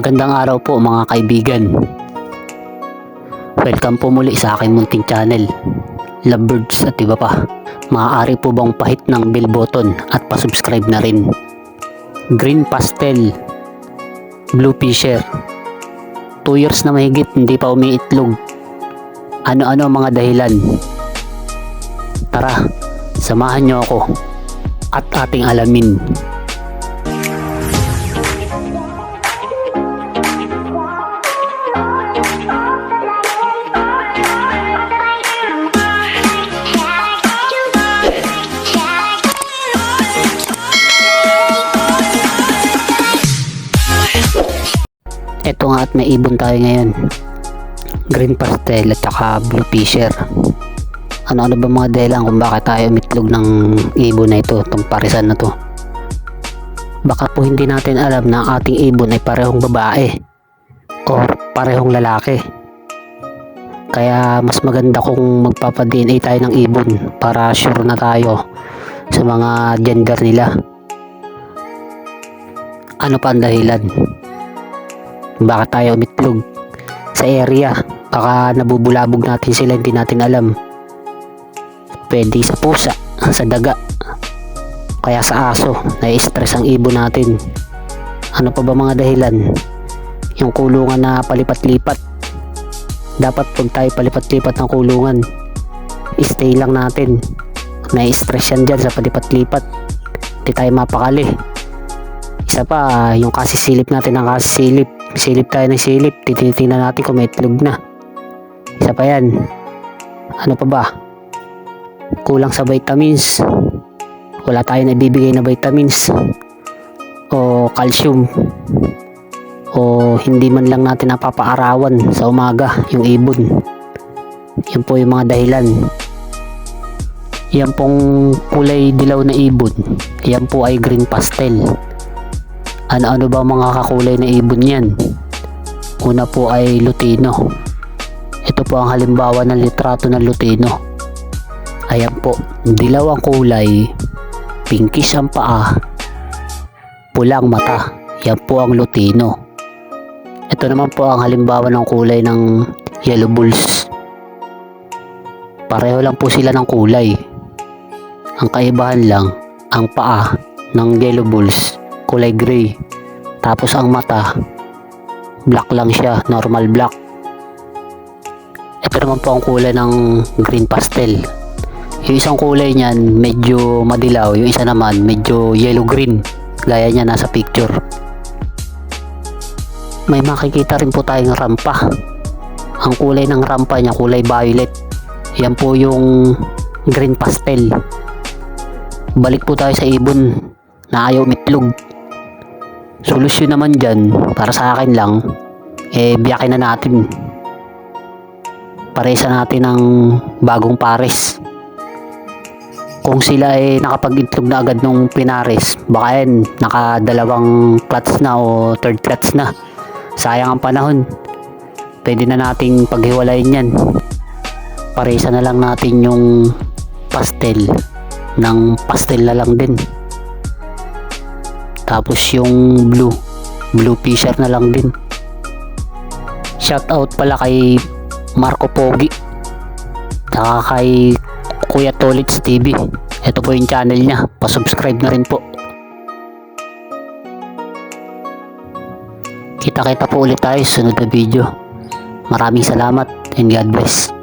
Magandang araw po mga kaibigan. Welcome po muli sa aking munting channel. Lovebirds at iba pa. Maaari po bang pahit ng bell button at pasubscribe na rin. Green Pastel Blue Fisher 2 years na mahigit hindi pa umiitlog. Ano-ano mga dahilan? Tara, samahan niyo ako at ating alamin. Ito nga at may ibon tayo ngayon. Green pastel at saka blue fisher. Ano-ano ba mga dahilan kung bakit tayo umitlog ng ibon na ito, itong parisan na to? Baka po hindi natin alam na ang ating ibon ay parehong babae or parehong lalaki. Kaya mas maganda kung magpapa-DNA tayo ng ibon para sure na tayo sa mga gender nila. Ano pa ang dahilan? Bakit tayo umitlog sa area? Baka nabubulabog natin sila hindi natin alam. Pwede sa pusa, sa daga, kaya sa aso, nai-stress ang ibon natin. Ano pa ba mga dahilan? Yung kulungan na palipat-lipat. Dapat pag tayo palipat-lipat ng kulungan, stay lang natin. Nai-stress yan dyan sa palipat-lipat. Hindi tayo mapakali. Isa pa, yung kasisilip natin ng kasisilip. Silip tayo ng silip. Tititingnan natin kung may itlog na. Isa pa yan. Ano pa ba? Kulang sa vitamins. Wala tayong nabibigay na vitamins. O calcium. O hindi man lang natin napapaarawan sa umaga yung ibon. Yan po yung mga dahilan. Yan pong kulay dilaw na ibon. Yan po ay green pastel. Ano-ano ba mga kakulay na ibon yan? Una po ay Lutino. Ito po ang halimbawa ng litrato ng Lutino. Ayan po, dilaw ang kulay, pinkish ang paa, pulang mata. Yan po ang Lutino. Ito naman po ang halimbawa ng kulay ng Yellow Bulls. Pareho lang po sila ng kulay. Ang kaibahan lang, ang paa ng Yellow Bulls kulay gray. Tapos ang mata, black lang siya, normal black. Ito naman po ang kulay ng green pastel. Yung isang kulay niyan medyo madilaw, yung isa naman medyo yellow green. Gaya niya nasa picture. May makikita rin po tayong rampa. Ang kulay ng rampa niya kulay violet. Yan po yung green pastel. Balik po tayo sa ibon na ayaw mitlog solusyon naman dyan para sa akin lang eh biyakin na natin. Paresa natin ng bagong pares. Kung sila ay eh, nakapag-itlog na agad nung pinares baka yan nakadalawang clutch na o third clutch na. Sayang ang panahon. Pwede na nating paghiwalayin yan. Paresa na lang natin yung pastel. Ng pastel na lang din tapos yung blue, blue fisher na lang din. Shout out pala kay Marco Pogi. Saka kay Kuya Tolits TV. Ito po yung channel niya. Pa-subscribe na rin po. Kita-kita po ulit tayo sa sunod na video. Maraming salamat and God bless.